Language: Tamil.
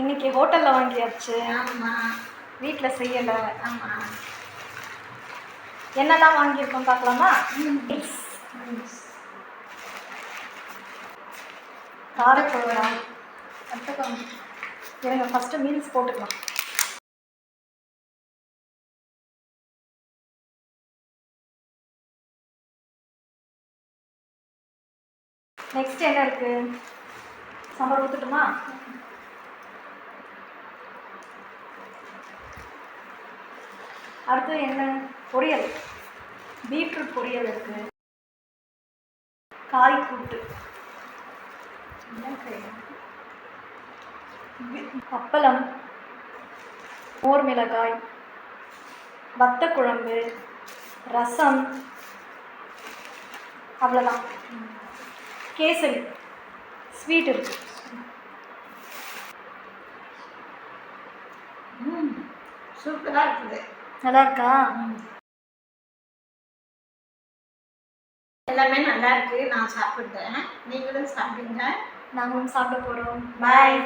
இன்னைக்கு ஹோட்டலில் வாங்கியாச்சு. ஆமாம் வீட்டில் செய்யலை. ஆமாம் என்னெல்லாம் வாங்கியிருக்கோம் பார்க்கலாமா? காரக்குழம்பா கற்றுக்கோங்க இருங்க ஃபஸ்ட்டு மீல்ஸ் போட்டுக்கலாம். நெக்ஸ்ட் என்ன இருக்கு? சாம்பார் ஊற்றட்டுமா அடுத்து என்ன? பொரியல். பீட்ரூட் பொரியல் இருக்கு. காய் கூட்டு அப்பளம். மோர் மிளகாய். வத்த குழம்பு. ரசம். அவ்வளோதான் கேசரி. ஸ்வீட் இருக்கு. ம் சூப்பராக இருக்குது. நல்லா இருக்கா எல்லாமே நல்லா இருக்கு நான் சாப்பிட்டேன். நீங்களும் சாப்பிடுங்க. நாங்களும் சாப்பிட போகிறோம் பாய்